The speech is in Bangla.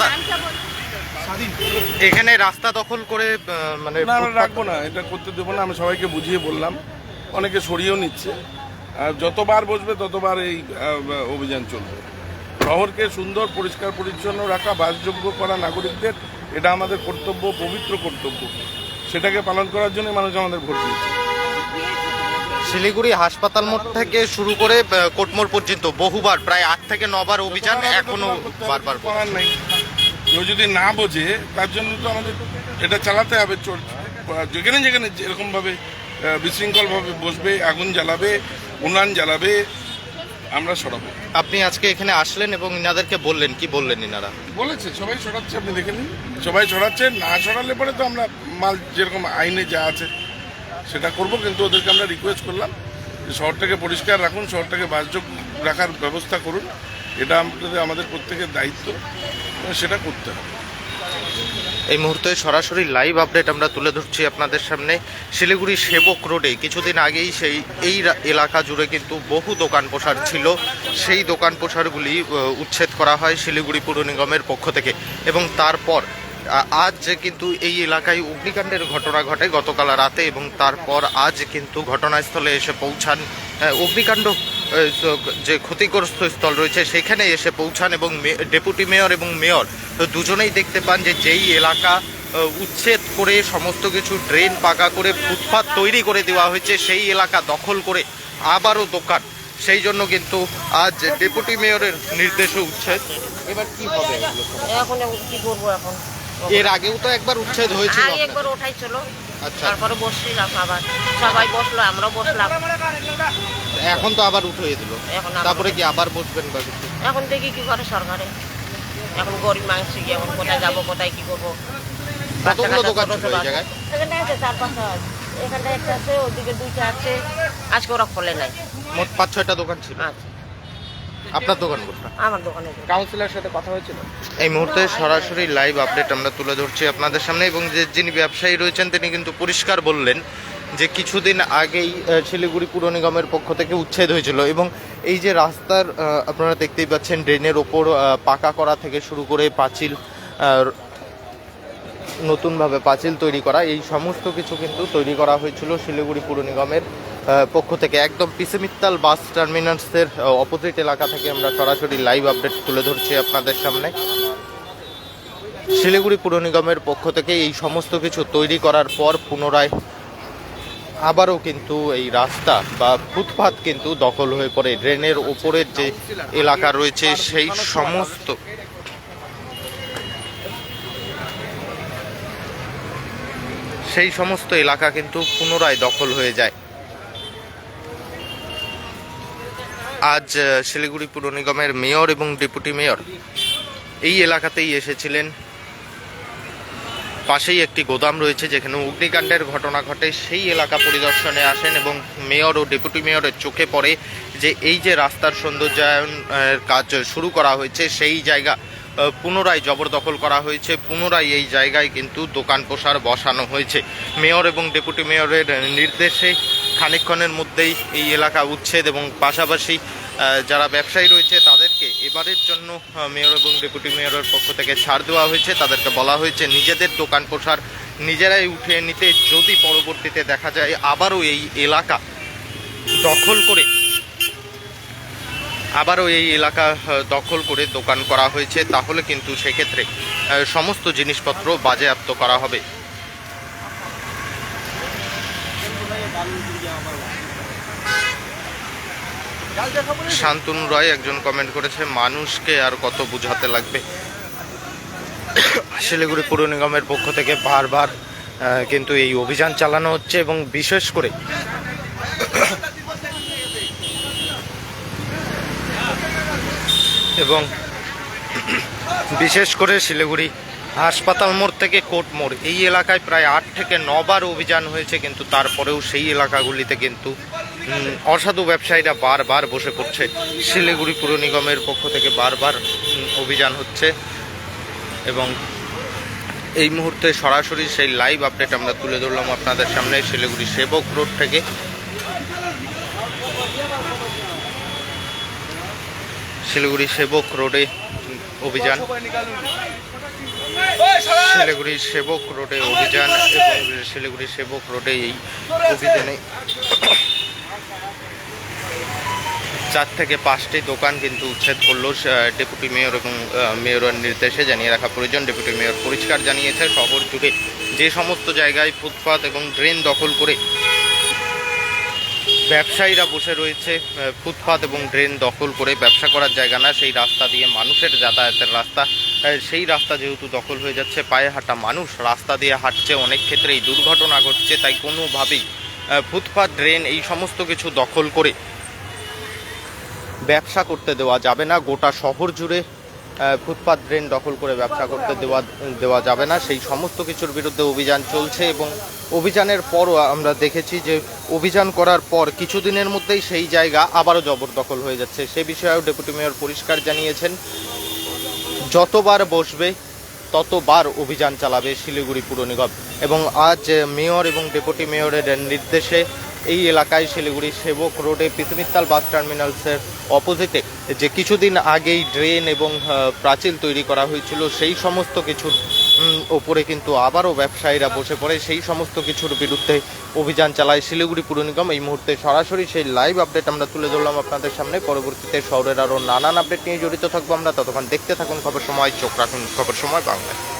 দাদা? এখানে রাস্তা দখল করে মানে না আমরা রাখব না এটা করতে দেবো না আমি সবাইকে বুঝিয়ে বললাম। অনেকে সরিয়েও নিচ্ছে। আর যতবার বসবে ততবার এই অভিযান চলবে। শহরকে সুন্দর পরিষ্কার পরিচ্ছন্ন রাখা বাসযোগ্য করা নাগরিকদের এটা আমাদের কর্তব্য পবিত্র কর্তব্য। সেটাকে পালন করার জন্য মানুষ আমাদের ভোট দিয়েছে। শিলিগুড়ি হাসপাতাল মোড় থেকে শুরু করে কোটমোড় পর্যন্ত বহুবার প্রায় আট থেকে নবার অভিযান এখনও বারবার করার নেই কেউ যদি না বোঝে তার জন্য তো আমাদের এটা চালাতে হবে যেখানে যেখানে যেরকমভাবে বিশৃঙ্খলভাবে বসবে আগুন জ্বালাবে উনান জ্বালাবে আমরা সরাবো। আপনি আজকে এখানে আসলেন এবং ইনাদেরকে বললেন কি বললেন ইনারা? বলেছে সবাই সরাচ্ছে আপনি দেখে নিন। সবাই সরাচ্ছে না সরালে পরে তো আমরা মাল যেরকম আইনে যা আছে সেটা করব, কিন্তু ওদেরকে আমরা রিকোয়েস্ট করলাম যে শহরটাকে পরিষ্কার রাখুন, শহরটাকে বাসযোগ্য রাখার ব্যবস্থা করুন। এটা আমাদের আমাদের প্রত্যেকের দায়িত্ব সেটা করতে হবে। এই মুহূর্তে সরাসরি লাইভ আপডেট আমরা তুলে ধরছি আপনাদের সামনে শিলিগুড়ি সেবক রোডে কিছুদিন আগেই সেই, এই এলাকা জুড়ে কিন্তু বহু দোকান পোশার ছিল। সেই দোকান পোশারগুলি উচ্ছেদ করা হয় শিলিগুড়ি পুর নিগমের পক্ষ থেকে। এবং তারপর আজ কিন্তু এই এলাকায় অগ্নিকাণ্ডের ঘটনা ঘটে গতকাল রাতে এবং তারপর আজ কিন্তু ঘটনাস্থলে এসে পৌঁছান অগ্নিকাণ্ড যে ক্ষতিগ্রস্ত স্থল রয়েছে সেখানে এসে পৌঁছান এবং ডেপুটি মেয়র এবং মেয়র দুজনেই দেখতে পান যে যেই এলাকা উচ্ছেদ করে সমস্ত কিছু ড্রেন পাকা করে ফুটপাত তৈরি করে দেওয়া হয়েছে সেই এলাকা দখল করে আবারও দোকান। সেই জন্য কিন্তু আজ ডেপুটি মেয়রের নির্দেশে উচ্ছেদ। এবার কি হবে? এখন কি করব এখন? এর আগেও তো একবার উচ্ছেদ হয়েছিল আগে একবার ওঠাই চলো আচ্ছা। তারপরে বসছিলাম আবার সবাই বসল আমরা বসলাম। এখন তো আবার উঠিয়ে দিল এখন তারপরে কি আবার বসবেন বা এখন দেখি কি করে সরকারে। এখন গরিব মানুষ কি এখন কোথায় যাব কোথায় কি করব? কতগুলো দোকান ছিল এই আছে। জায়গায়? এখানটা আছে চার পাঁচটা আছে। এখানটা একটা আছে ওদিকে দুইটা আছে। আজকে ওরা খোলে নাই। মোট পাঁচ ছয়টা দোকান ছিল। আচ্ছা। আপনার দোকান কোনটা আমার দোকানে। কাউন্সিলর সাথে কথা হয়েছিল? এই মুহূর্তে সরাসরি লাইভ আপডেট আমরা তুলে ধরছি আপনাদের সামনে এবং যে যিনি ব্যবসায়ী রয়েছেন তিনি কিন্তু পরিষ্কার বললেন যে কিছুদিন আগেই শিলিগুড়ি পুর নিগমের পক্ষ থেকে উচ্ছেদ হয়েছিল এবং এই যে রাস্তার আপনারা দেখতেই পাচ্ছেন ড্রেনের ওপর পাকা করা থেকে শুরু করে পাঁচিল নতুনভাবে পাঁচিল তৈরি করা এই সমস্ত কিছু কিন্তু তৈরি করা হয়েছিল শিলিগুড়ি পুর নিগমের পক্ষ থেকে একদম পিসেমিত্তাল বাস টার্মিনালসের অপোজিট এলাকা থেকে আমরা সরাসরি লাইভ আপডেট তুলে ধরছি আপনাদের সামনে। শিলিগুড়ি পুর নিগমের পক্ষ থেকে এই সমস্ত কিছু তৈরি করার পর পুনরায় আবারও কিন্তু এই রাস্তা বা ফুটপাত কিন্তু দখল হয়ে পড়ে। ড্রেনের ওপরের যে এলাকা রয়েছে, সেই সমস্ত সেই সমস্ত এলাকা কিন্তু পুনরায় দখল হয়ে যায়। আজ শিলিগুড়ি পুর নিগমের মেয়র এবং ডেপুটি মেয়র এই এলাকাতেই এসেছিলেন। পাশেই একটি গোদাম রয়েছে যেখানে অগ্নিকাণ্ডের ঘটনা ঘটে। সেই এলাকা পরিদর্শনে আসেন এবং মেয়র ও ডেপুটি মেয়রের চোখে পড়ে যে এই যে রাস্তার সৌন্দর্যায়ন কাজ শুরু করা হয়েছে, সেই জায়গা পুনরায় জবরদখল করা হয়েছে। পুনরায় এই জায়গায় কিন্তু দোকান পোশার বসানো হয়েছে। মেয়র এবং ডেপুটি মেয়রের নির্দেশে খানিকক্ষণের মধ্যেই এই এলাকা উচ্ছেদ এবং পাশাপাশি যারা ব্যবসায়ী রয়েছে তাদেরকে এবারের জন্য মেয়র এবং ডেপুটি মেয়রের পক্ষ থেকে ছাড় দেওয়া হয়েছে। তাদেরকে বলা হয়েছে, নিজেদের দোকান পোশার নিজেরাই উঠিয়ে নিতে যদি পরবর্তীতে দেখা যায় আবারও এই এলাকা দখল করে, আবারও এই এলাকা দখল করে দোকান করা হয়েছে, তাহলে কিন্তু সেক্ষেত্রে সমস্ত জিনিসপত্র বাজেয়াপ্ত করা হবে। শান্তনু রায় একজন কমেন্ট করেছে, মানুষকে আর কত বুঝাতে লাগবে? শিলিগুড়ি পুর নিগমের পক্ষ থেকে বারবার কিন্তু এই অভিযান চালানো হচ্ছে এবং বিশেষ করে এবং বিশেষ করে শিলিগুড়ি হাসপাতাল মোড় থেকে কোর্ট মোড়। এই এলাকায় প্রায় আট থেকে নবার অভিযান হয়েছে, কিন্তু তারপরেও সেই এলাকাগুলিতে কিন্তু অসাধু ব্যবসায়ীরা বারবার বসে পড়ছে। শিলিগুড়ি পুর নিগমের পক্ষ থেকে বারবার অভিযান হচ্ছে এবং এই মুহূর্তে সরাসরি সেই লাইভ আপডেট আমরা তুলে ধরলাম আপনাদের সামনে শিলিগুড়ি সেবক রোড থেকে। শিলিগুড়ি সেবক রোডে অভিযান। শিলিগুড়ি সেবক রোডে অভিযান এবং শিলিগুড়ি সেবক রোডে এই অভিযানে চার থেকে পাঁচটি দোকান কিন্তু উচ্ছেদ করল ডেপুটি মেয়র এবং মেয়রের নির্দেশে জানিয়ে রাখা প্রয়োজন। ডেপুটি মেয়র পরিষ্কার জানিয়েছে, শহর জুড়ে যে সমস্ত জায়গায় ফুটপাত এবং ড্রেন দখল করে ব্যবসায়ীরা বসে রয়েছে ফুটপাত এবং ড্রেন দখল করে। ব্যবসা করার জায়গা না, সেই রাস্তা দিয়ে মানুষের যাতায়াতের রাস্তা। সেই রাস্তা যেহেতু দখল হয়ে যাচ্ছে, পায়ে হাঁটা মানুষ, রাস্তা দিয়ে হাঁটছে অনেক ক্ষেত্রেই দুর্ঘটনা ঘটছে, তাই কোনোভাবেই ফুটপাত, ড্রেন এই সমস্ত কিছু দখল করে ব্যবসা করতে দেওয়া যাবে না। গোটা শহর জুড়ে ফুটপাত ড্রেন দখল করে ব্যবসা করতে দেওয়া দেওয়া যাবে না। সেই সমস্ত কিছুর বিরুদ্ধে অভিযান চলছে এবং অভিযানের পরও আমরা দেখেছি যে অভিযান করার পর কিছুদিনের মধ্যেই সেই জায়গা আবারও জবরদখল হয়ে যাচ্ছে। সে বিষয়েও ডেপুটি মেয়র পরিষ্কার জানিয়েছেন, যতবার বসবে ততবার অভিযান চালাবে শিলিগুড়ি পুর নিগম। এবং আজ মেয়র এবং ডেপুটি মেয়রের নির্দেশে এই এলাকায় শিলিগুড়ি সেবক রোডে পিসমিত্তাল বাস টার্মিনালসের অপোজিটে যে কিছুদিন আগেই ড্রেন এবং আহ, প্রাচীর তৈরি করা হয়েছিল সেই সমস্ত কিছুর ওপরে কিন্তু আবারও ব্যবসায়ীরা বসে পড়ে। সেই সমস্ত কিছুর বিরুদ্ধে অভিযান চালায় শিলিগুড়ি পুর নিগম। এই মুহূর্তে সরাসরি সেই লাইভ আপডেট আমরা তুলে ধরলাম আপনাদের সামনে। পরবর্তীতে শহরের আরও নানান আপডেট নিয়ে জড়িত থাকব আমরা। ততক্ষণ দেখতে থাকুন খবর সময় চোখ রাখুন খবর সময় বাংলায়।